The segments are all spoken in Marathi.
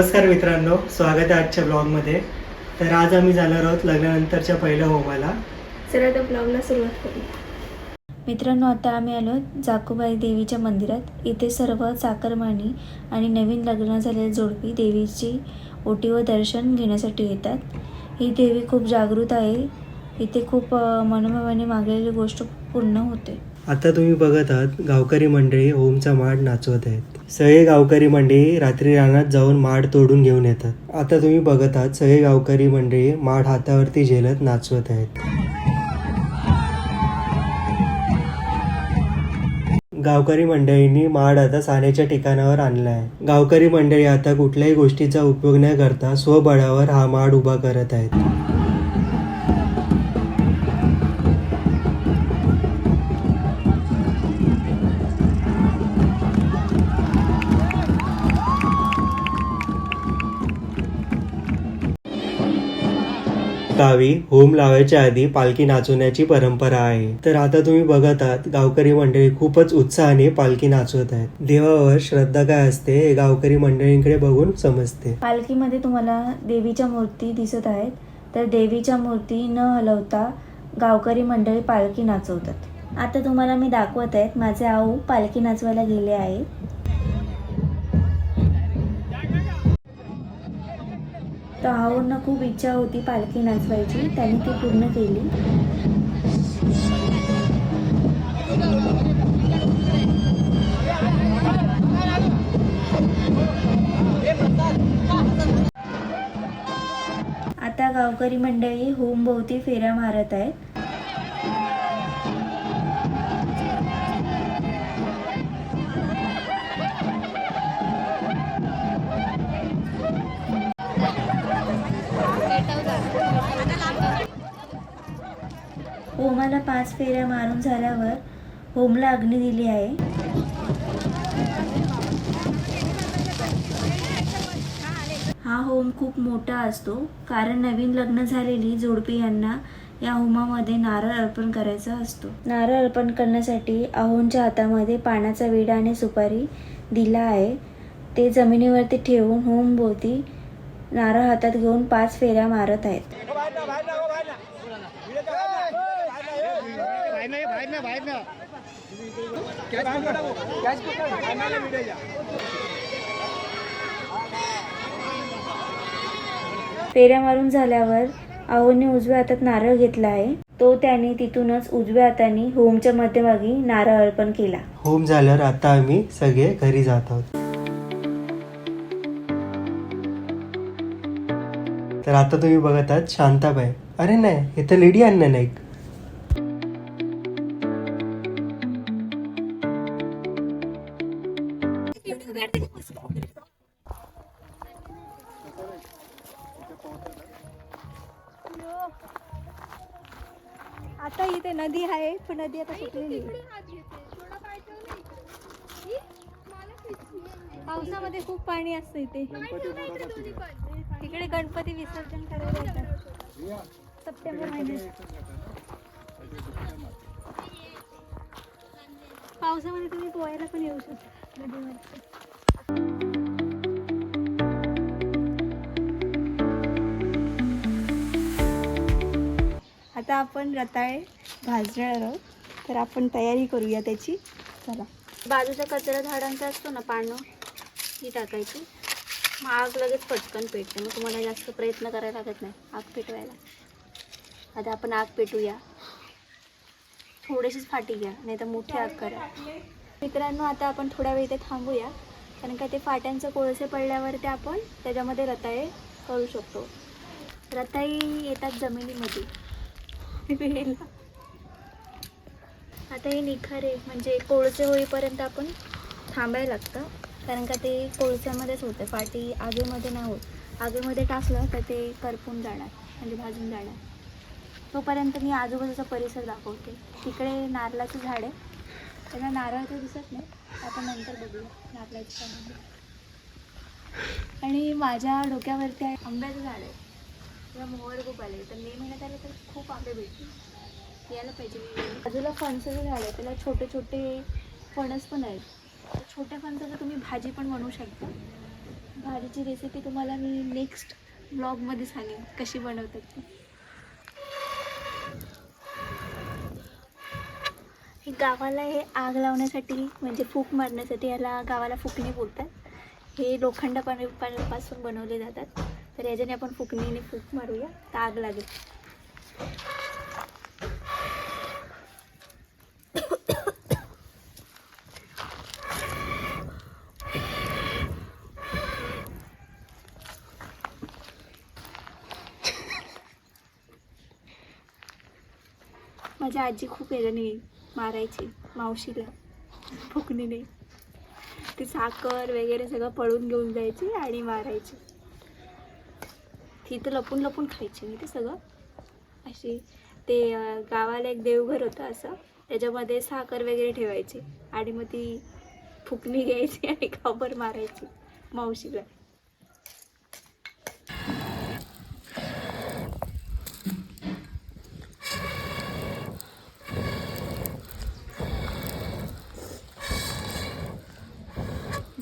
नमस्कार मित्रांनो स्वागत आहे आजच्या ब्लॉगमध्ये. तर आज आम्ही जाणार आहोत लग्नानंतरच्या पहिल्या होमाला. चला तर ब्लॉगला सुरुवात करू. मित्रांनो आता आम्ही आलो जाकूबाई देवीच्या मंदिरात. इथे सर्व चाकरमानी आणि नवीन लग्न झालेले जोडपी देवीची ओटी व दर्शन घेण्यासाठी येतात. ही देवी खूप जागृत आहे. इथे खूप मनोभावाने मागलेली गोष्ट पूर्ण होते. आता तुम्ही बघत आहात गावकरी मंडळी होमचा माड नाचवत आहेत. सगळे गावकरी मंडळी रात्री रानात जाऊन माड तोडून घेऊन येतात. आता तुम्ही बघत आहात सगळे गावकरी मंडळी माड हातावरती झेलत नाचवत आहेत. गावकरी मंडळींनी माड आता साण्याच्या ठिकाणावर आणला आहे. गावकरी मंडळी आता कुठल्याही गोष्टीचा उपयोग न करता स्वबळावर हा माड उभा करत आहेत. गावी होम लावायच्या आधी पालखी नाचवण्याची परंपरा आहे. तर आता तुम्ही बघत आहात गावकरी मंडळी खूपच उत्साहाने पालखी नाचवत आहेत. देवावर श्रद्धा काय असते हे गावकरी मंडळींकडे बघून समजते. पालखीमध्ये तुम्हाला देवीच्या मूर्ती दिसत आहेत. तर देवीच्या मूर्ती न हलवता गावकरी मंडळी पालखी नाचवतात. आता तुम्हाला मी दाखवत आहेत माझे आऊ पालखी नाचवायला गेले आहेत. तर आऊंना खूप इच्छा होती पालखी नाचवायची. त्यांनी ती पूर्ण केली. आता गावकरी मंडळी होमभोवती फेऱ्या मारत आहेत. होमाला पाच फेऱ्या मारून झाल्यावर होमला अग्नी दिली आहे. हा होम खूप मोठा असतो कारण नवीन लग्न झालेली जोडपी यांना या होमामध्ये नारळ अर्पण करायचा असतो. नारळ अर्पण करण्यासाठी आहोंच्या हातामध्ये पाण्याचा विडा आणि सुपारी दिला आहे. ते जमिनीवरती ठेवून होम भोवती नारळ हातात घेऊन पाच फेऱ्या मारत आहेत. फेऱ्या मारून झाल्यावर आहोने उजव्या हातात नारळ घेतला आहे तो त्याने तिथूनच उजव्या हाताने होमच्या मध्यभागी नारळ अर्पण केला. होम झाल्यावर आता आम्ही सगळे घरी जात आहोत. तर आता तुम्ही बघत आहात शांताबाई. अरे नाही हे तर लेडी अन्न नाही आता इथे नदी आहे पण नदी आता सुकलेली आहे. पावसामध्ये खूप पाणी असतं इथे. तिकडे गणपती विसर्जन करायला येतात सप्टेंबर महिन्यात. पावसामध्ये तुम्ही पोहायला पण येऊ शकता. नदीमध्ये आता आपण रताळे भाजणार आहोत. तर आपण तयारी करूया त्याची. चला. बाजूचा कचरा झाडांचा असतो ना पानं ही टाकायची. मग आग लगेच पटकन पेटते. मग तुम्हाला जास्त प्रयत्न करायला लागत नाही. आग पेटवायला. आता आपण आग पेटूया. थोडीशीच फाटी घ्या नाही तर मोठी आग करा. मित्रांनो आता आपण थोडा वेळ इथे थांबूया. कारण का ते फाट्यांचे कोळसे पडल्यावर ते आपण त्याच्यामध्ये रताळे करू शकतो. रताई येतात जमिनीमध्ये. वेळेला. आता हे निखारे म्हणजे कोळसे होईपर्यंत आपण थांबायला लागतं. कारण का ते कोळस्यामध्येच होतं. पाटी आगीमध्ये नाही होत. आगीमध्ये टाकलं तर ते करपून जाणार म्हणजे भाजून जाणार. तोपर्यंत मी आजूबाजूचा परिसर दाखवते. तिकडे नारळाचं झाड आहे त्यांना नारळ तर दिसत नाही. आपण नंतर बघू नारळाचं झाड आणि माझ्या डोक्यावरती आहे आंब्याचं झाड आहे. किंवा मोहर खूप आले. तर मे महिन्यात आले तर खूप आंबे भेटतील. यायला पाहिजे. बाजूला फणसाचं झाड आहे त्याला छोटे छोटे फणस पण आहेत. छोट्या फणसाचं तुम्ही भाजी पण बनवू शकता. भाजीची रेसिपी तुम्हाला मी नेक्स्ट ब्लॉगमध्ये सांगेन कशी बनवतात ती. गावाला हे आग लावण्यासाठी म्हणजे फूक मारण्यासाठी याला गावाला फुकणी बोलतात. हे लोखंड पाणी पासून बनवले जातात. तर याच्याने आपण फुकणीने फूक मारूया. तर आग लागेल. माझी आजी खूप याच्याने मारायची मावशीला फुकणीने. ती साखर वगैरे सगळं पळून घेऊन जायची आणि मारायची. ती तर लपून लपून खायची. मी ते सगळं? अशी. ते गावाला एक देवघर होतं असं. त्याच्यामध्ये साखर वगैरे ठेवायची. आणि मग ती फुकणी घ्यायची आणि खबर मारायची मावशीला.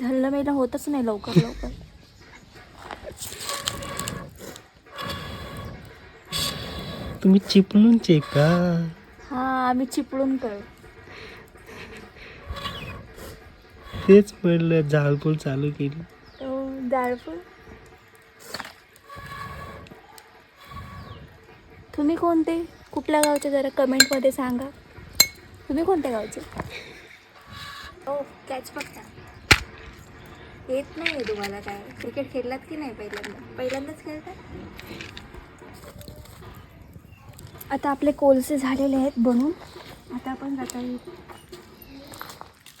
झालं मेलं होतच नाही लवकर लवकर तुम्ही चिपळून चेक का? हा आम्ही चिपळून करू तेच म्हणलं झाडपूल चालू केली. जाळपूर तुम्ही कोणते? कुठल्या गावचे? जरा कमेंटमध्ये सांगा. तुम्ही कोणत्या गावचे? हो कॅच बघता. येत नाही आहे तुम्हाला काय? क्रिकेट खेळलात की नाही पहिल्यांदा? पहिल्यांदाच खेळता आता आपले कोलसे झालेले आहेत बनून. आता आपण रताळी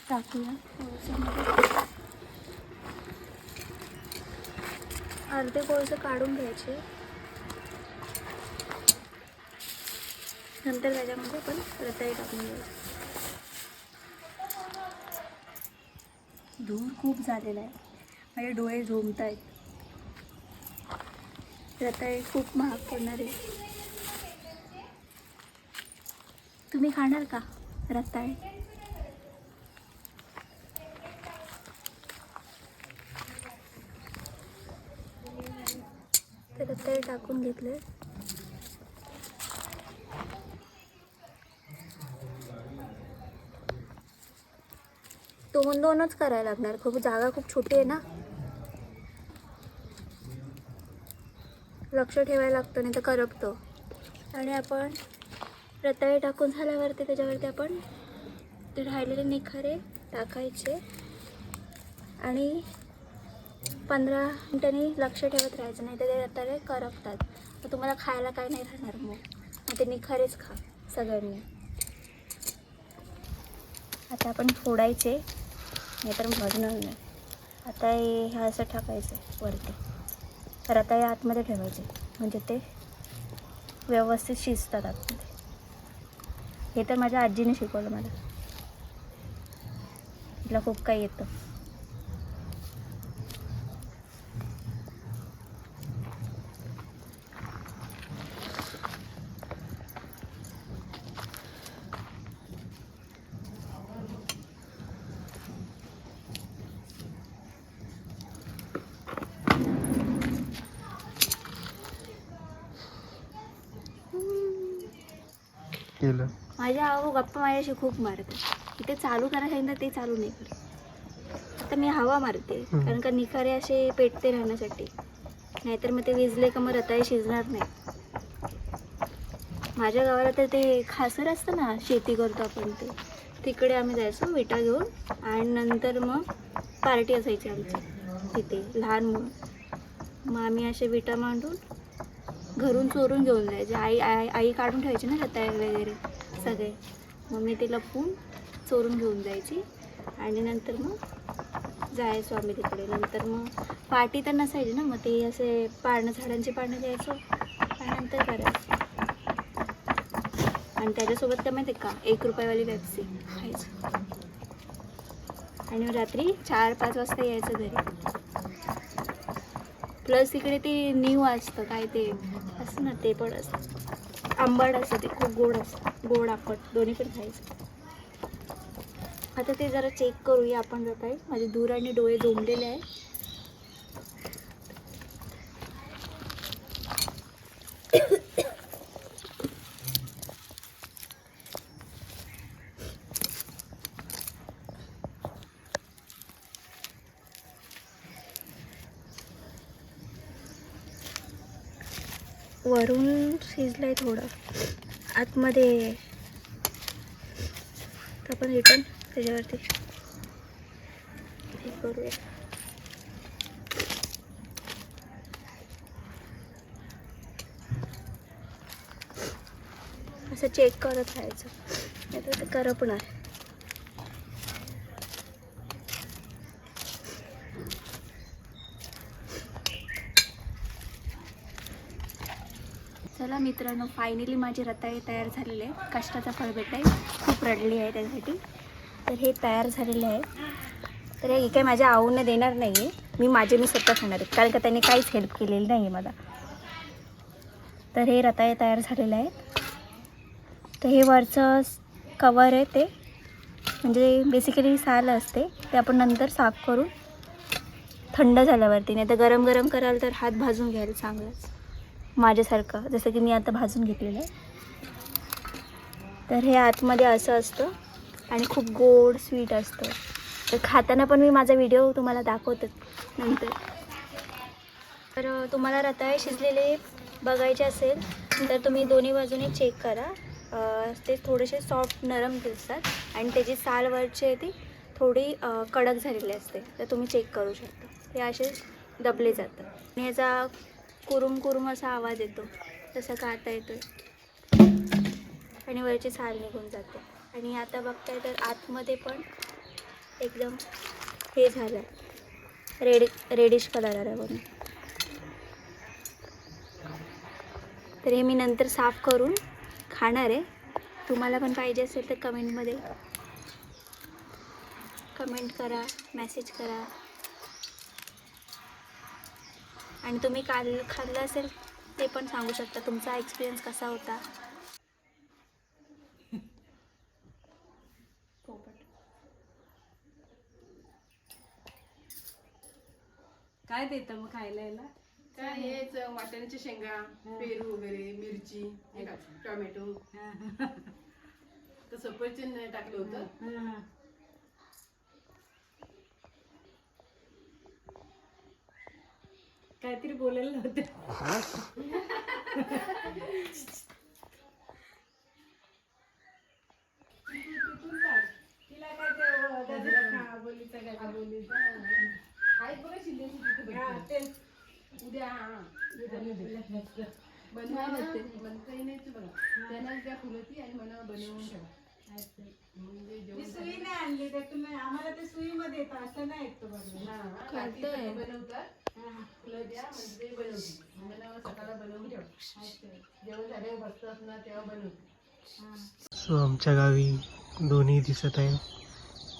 टाकूया कोळसेमध्ये अर्धे कोळसे काढून घ्यायचे. नंतर त्याच्यामध्ये पण रताळी टाकून घ्यायची. धूर खूप झालेला आहे. माझे डोळे झोमत आहेत रताळी खूप महाग पडणार आहे. तुम्ही खाणार का? रताळे तर रताळे टाकून घेतले दोन दोनच करायला लागणार. खूप जागा खूप छोटी आहे ना? लक्ष ठेवायला लागतं नाही तर करपतं. आणि आपण रताळे टाकून झाल्यावरती त्याच्यावरती आपण ते राहिलेले निखारे टाकायचे. आणि पंधरा मिनिटांनी लक्ष ठेवत राहायचं नाही तर ते रताळे करपतात. मग तुम्हाला खायला काय नाही राहणार मग. मग ते निखारेच खा सगळ्यांनी. आता आपण फोडायचे नाहीतर भाजणार नाही. आता हे हे असं टाकायचं वरती. रताळे आतमध्ये ठेवायचे. म्हणजे ते व्यवस्थित शिजतात आतमध्ये. हे तर माझ्या आजीने शिकवलं मला. तिला खूप काही येतं. माझ्या आहो गप्पा माझ्याशी खूप मारतात इथे चालू करायला सांगितलं ते चालू नाही करत. आता मी हवा मारते. कारण का निखारे असे पेटते राहण्यासाठी. नाहीतर मग ते विजले का मग रताळे शिजणार नाही. माझ्या गावाला तर ते खासर असतं ना शेती करतो आपण ते. तिकडे आम्ही जायचो विटा घेऊन. आणि नंतर मग पार्टी असायची आमची तिथे लहान मुलं. मग आम्ही असे विटा मांडून घरून चोरून घेऊन जायचे. आई आई आई काढून ठेवायची ना रताळे वगैरे. सगळे. मग मी ते लपून चोरून घेऊन जायची. आणि नंतर मग जायचो आम्ही तिकडे. नंतर मग पाटी तर नसायची ना मग ते असे पाळणं झाडांची पाळणं द्यायचो आणि नंतर करायचं आणि त्याच्यासोबत काय माहिती आहे का एक रुपयावाली पेप्सी खायचं. आणि मग रात्री चार पाच वाजता यायचं घरी. प्लस इकडे ते न्यू असतं काय ते असतं ना ते पण असतं. आंबट असतं ते खूप गोड असतं. गोड आपट दोन्ही पण खायचं. आता ते जरा चेक करूया आपण जर काही. माझे दूर आणि डोळे जोमलेले आहे. वरून शिजलं आहे थोडं. आतमध्ये तर आपण रिटर्न त्याच्यावरती. हे करूया. असं चेक करत राहायचं. नाही तर ते करपणार. चला मित्रांनो फायनली माझी रताळी तयार झालेली आहे. कष्टाचा फळ आहे खूप रडली आहे त्यासाठी तर हे तयार झालेले आहे. तर हे काही माझ्या आऊने देणार नाही आहे मी माझे मी स्वतः खाणार आहे. कारण का त्यांनी काहीच हेल्प केलेली नाही आहे मला. तर हे रताळे तयार झालेले आहेत. तर हे वरचं कवर आहे ते. म्हणजे बेसिकली साल असते. ते आपण नंतर साफ करून थंड झाल्यावरती. नाही तर गरम गरम कराल तर हात भाजून घ्यायला चांगलंच. माझ्यासारखं. जसं की मी आता भाजून घेतलेलं आहे. तर हे आतमध्ये असं असतं आणि खूप गोड स्वीट असतं. तर खाताना पण मी माझा व्हिडिओ तुम्हाला दाखवतच नंतर. तर तुम्हाला रताळे शिजलेले बघायचे असेल तर तुम्ही दोन्ही बाजूने चेक करा. ते थोडेसे सॉफ्ट नरम दिसतात आणि त्याची साल वरची आहे ती थोडी कडक झालेली असते. तर तुम्ही चेक करू शकता. हे असे दबले जातात. आणि ह्याचा कुरुम कुरुम असा आवाज येतो. तसं काढता येतो आणि वरची साल निघून जाते. आणि आता बघताय तर आतमध्ये पण एकदम हे झालं आहे रेड रेडिश कलर आला म्हणून तर हे मी नंतर साफ करून खाणार आहे. तुम्हाला पण पाहिजे असेल तर कमेंटमध्ये कमेंट करा मेसेज करा. आणि तुम्ही काल खाल्लं असेल ते पण सांगू शकता. तुमचा एक्सपिरियन्स कसा होता? काय देतं मग खायला? याला काय हेच वाटाण्याच्या शेंगा पेरू वगैरे मिरची हे टोमॅटो. तर सफरचंद टाकलं होतं. काहीतरी बोलायला नव्हतं तिला काय ते बोलीचा बोलीचा बघा. तेच. उद्या हा बनवा बनता येण्याचं बघा. त्यांना द्या फुलती आणि मला बनवून ठेवा. मी सुई नाही आणली तर तुम्ही आम्हाला ते सुईमध्ये येतं असं नाही येत बघा. बनवतात. सो आमच्या गावी दोन्ही दिसत आहे.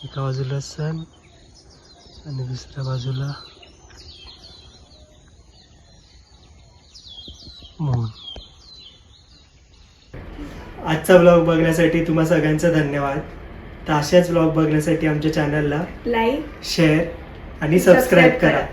एका बाजूला सण आणि दुसऱ्या बाजूला आजचा ब्लॉग बघण्यासाठी तुम्हा सगळ्यांचा धन्यवाद. तर अशाच ब्लॉग बघण्यासाठी आमच्या चॅनलला लाईक शेअर आणि सबस्क्राईब करा.